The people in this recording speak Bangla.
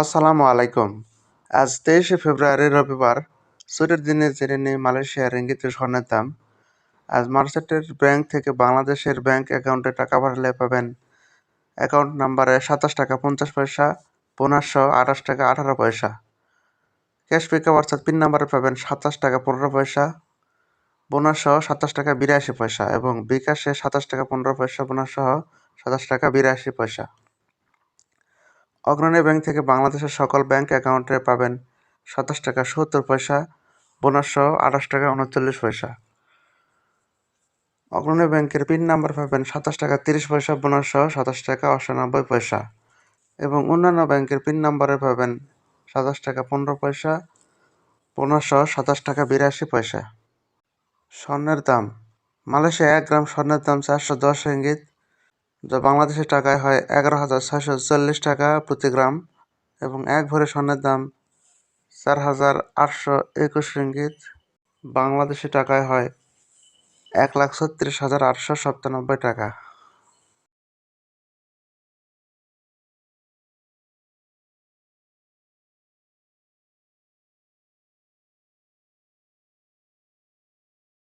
আসসালামু আলাইকুম। আজ তেইশে ফেব্রুয়ারি, রবিবার, ছুটির দিনে জেনে নিই মালয়েশিয়ার রিঙ্গিতে স্বর্ণের দাম। আজ মার্কেটের ব্যাংক থেকে বাংলাদেশের ব্যাংক অ্যাকাউন্টে টাকা পাঠালে পাবেন অ্যাকাউন্ট নাম্বারে সাতাশ টাকা পঞ্চাশ পয়সা, পনেরোশো আঠাশ টাকা আঠারো পয়সা। ক্যাশ পিকআপ অর্থাৎ পিন নাম্বারে পাবেন সাতাশ টাকা পনেরো পয়সা, বোনাসসহ সাতাশ টাকা বিরাশি পয়সা এবং বিকাশে সাতাশ টাকা পনেরো পয়সা, বোনাসসহ সাতাশ টাকা বিরাশি পয়সা। অগ্রণী ব্যাংক থেকে বাংলাদেশের সকল ব্যাংক অ্যাকাউন্টে পাবেন সাতাশ টাকা সত্তর পয়সা, বোনাসসহ আঠাশ টাকা উনচল্লিশ পয়সা। অগ্রণী ব্যাংকের পিন নাম্বার পাবেন সাতাশ টাকা তিরিশ পয়সা, বোনাসসহ সাতাশ টাকা অষ্টানব্বই পয়সা। এবং অন্যান্য ব্যাংকের পিন নাম্বারে পাবেন সাতাশ টাকা পনেরো পয়সা, বোনাসসহ সাতাশ টাকা বিরাশি পয়সা। স্বর্ণের দাম। মালয়েশিয়া এক গ্রাম স্বর্ণের দাম চারশো দশ ইঙ্গিত যা বাংলাদেশের টাকায় হয় এগারো হাজার ছয়শো চল্লিশ টাকা প্রতি গ্রাম এবং এক ভরি স্বর্ণের দাম চার হাজার আটশো একুশ রিঙ্গিত। বাংলাদেশি টাকায় হয় এক লাখ ছত্রিশ হাজার আটশো সাতানব্বই টাকা।